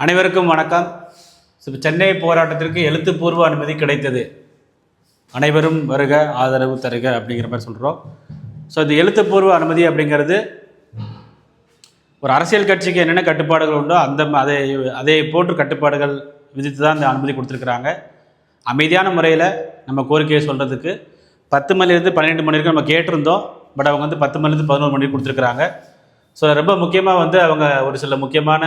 அனைவருக்கும் வணக்கம். சென்னை போராட்டத்திற்கு எழுத்துப்பூர்வ அனுமதி கிடைத்தது. அனைவரும் வருக ஆதரவு தருக அப்படிங்கிற மாதிரி சொல்கிறோம் ஸோ இந்த எழுத்துப்பூர்வ அனுமதி அப்படிங்கிறது ஒரு அரசியல் கட்சிக்கு என்னென்ன கட்டுப்பாடுகள் உண்டோ அந்த அதை அதை போன்று கட்டுப்பாடுகள் விதித்து தான் இந்த அனுமதி கொடுத்துருக்குறாங்க. அமைதியான முறையில் நம்ம கோரிக்கையை சொல்கிறதுக்கு பத்து மணிலேருந்து பன்னிரெண்டு மணி வரைக்கும் நம்ம கேட்டிருந்தோம். பட் அவங்க வந்து பத்து மணிலேருந்து பதினோரு மணி கொடுத்துருக்குறாங்க. ஸோ ரொம்ப முக்கியமாக வந்து அவங்க ஒரு சில முக்கியமான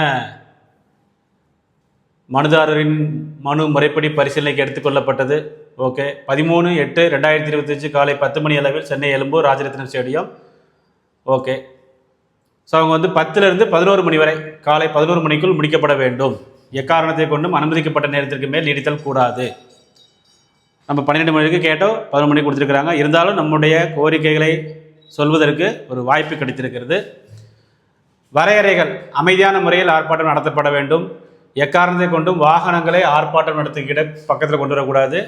மனுதாரரின் மனு முறைப்படி பரிசீலனைக்கு எடுத்துக்கொள்ளப்பட்டது ஓகே. பதிமூணு எட்டு ரெண்டாயிரத்தி இருபத்தஞ்சு காலை பத்து மணி அளவில் Chennai Egmore Rajarathnam stadium. Okay. So அவங்க வந்து பத்துலேருந்து பதினோரு மணி வரை காலை பதினோரு மணிக்குள் முடிக்கப்பட வேண்டும். எக்காரணத்தை கொண்டும் அனுமதிக்கப்பட்ட நேரத்திற்கு மேல் நீடித்தல் கூடாது. நம்ம பன்னிரெண்டு மணிக்கு கேட்டோம் பதினொரு மணிக்கு கொடுத்துருக்குறாங்க. இருந்தாலும் நம்முடைய கோரிக்கைகளை சொல்வதற்கு ஒரு வாய்ப்பு கிடைத்திருக்கிறது. வரையறைகள் அமைதியான முறையில் ஆர்ப்பாட்டம் நடத்தப்பட வேண்டும். எக்காரணத்தை கொண்டும் வாகனங்களை ஆர்ப்பாட்டம் நடத்திக்கிட்ட பக்கத்தில் கொண்டு வரக்கூடாது.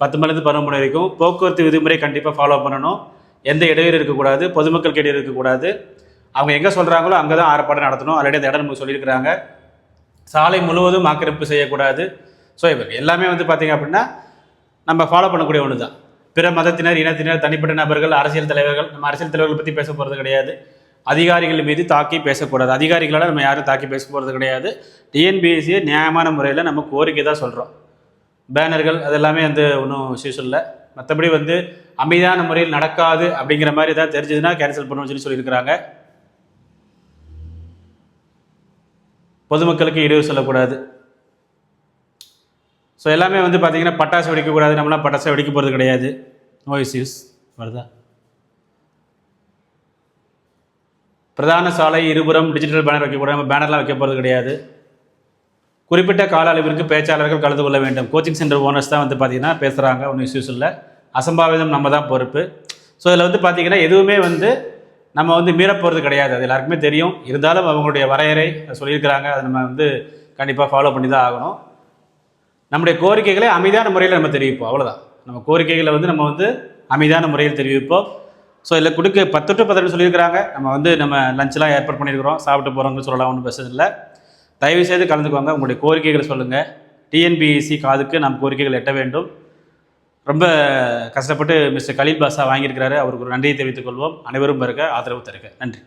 பத்து மணிலேருந்து பதினொன்று மணி வரைக்கும் போக்குவரத்து விதிமுறை கண்டிப்பாக ஃபாலோ பண்ணணும். எந்த இடையூறு இருக்கக்கூடாது பொதுமக்களுக்கு இடையூறு இருக்கக்கூடாது. அவங்க எங்கே சொல்கிறாங்களோ அங்கே தான் ஆர்ப்பாட்டம் நடத்தணும். ஆல்ரெடி அந்த இடம் நமக்கு சொல்லியிருக்கிறாங்க. சாலை முழுவதும் ஆக்கிரமிப்பு செய்யக்கூடாது. ஸோ இவர் எல்லாமே வந்து பார்த்திங்க அப்படின்னா நம்ம ஃபாலோ பண்ணக்கூடிய ஒன்று தான் பிற மதத்தினர் இனத்தினர் தனிப்பட்ட நபர்கள் அரசியல் தலைவர்கள் நம்ம அரசியல் தலைவர்கள் பற்றி பேச போகிறது கிடையாது. அதிகாரிகள் மீது தாக்கி பேசக்கூடாது. அதிகாரிகளால் நம்ம யாரும் தாக்கி பேச போகிறது கிடையாது. டிஎன்பிஎஸ்சியை நியாயமான முறையில் நம்ம கோரிக்கை தான் சொல்கிறோம் பேனர்கள் அதெல்லாமே வந்து ஒன்றும் இஷ்யூஸ் இல்லை மற்றபடி வந்து அமைதியான முறையில் நடக்காது அப்படிங்கிற மாதிரி ஏதாவது தெரிஞ்சதுன்னா கேன்சல் பண்ணணும்னு சொல்லி சொல்லியிருக்கிறாங்க. பொதுமக்களுக்கு இடையூறு சொல்லக்கூடாது. ஸோ எல்லாமே வந்து பார்த்தீங்கன்னா பட்டாசு வெடிக்கக்கூடாது. நம்மளாம் பட்டாசு வெடிக்க போகிறது கிடையாது. நோ இஸ்யூஸ் வருதா? பிரதான சாலை இருபுறம் டிஜிட்டல் பேனர் வைக்கக்கூடாது நம்ம பேனர்லாம் வைக்க போகிறது கிடையாது. குறிப்பிட்ட கால அளவிற்கு பேச்சாளர்கள் கலந்து கொள்ள வேண்டும். கோச்சிங் சென்டர் ஓனர்ஸ் தான் வந்து பார்த்தீங்கன்னா பேசுகிறாங்க ஒன்றும் இஷ்யூஸ் இல்லை. அசம்பாவிதம் நம்ம தான் பொறுப்பு. ஸோ இதில் வந்து பார்த்தீங்கன்னா எதுவுமே வந்து நம்ம வந்து மீறப்போகிறது கிடையாது. அது எல்லாருக்குமே தெரியும். இருந்தாலும் அவங்களுடைய வரையறை சொல்லியிருக்கிறாங்க. அதை நம்ம வந்து கண்டிப்பாக ஃபாலோ பண்ணி தான் ஆகணும். நம்முடைய கோரிக்கைகளை அமைதியான முறையில் நம்ம தெரிவிப்போம். அவ்வளோதான் நம்ம கோரிக்கைகளை வந்து நம்ம வந்து அமைதியான முறையில் தெரிவிப்போம். ஸோ இதில் கொடுக்க பத்து டு பதினெட்டு சொல்லியிருக்கிறாங்க. நம்ம வந்து நம்ம லஞ்செலாம் ஏற்பாடு பண்ணியிருக்கிறோம். சாப்பிட்டு போகிறவங்க சொல்லலாம் ஒன்றும் பிரச்சனை இல்லை. தயவு செய்து கலந்துக்கோங்க. உங்களுடைய கோரிக்கைகளை சொல்லுங்கள் டிஎன்பிஎஸ்சி காதுக்கு நம் கோரிக்கைகள் எட்ட வேண்டும். ரொம்ப கஷ்டப்பட்டு மிஸ்டர் கலீல் பாஷா வாங்கியிருக்கிறாரு. அவருக்கு ஒரு நன்றியை தெரிவித்துக் கொள்வோம். அனைவரும் பெருக்க ஆதரவு தருக. நன்றி.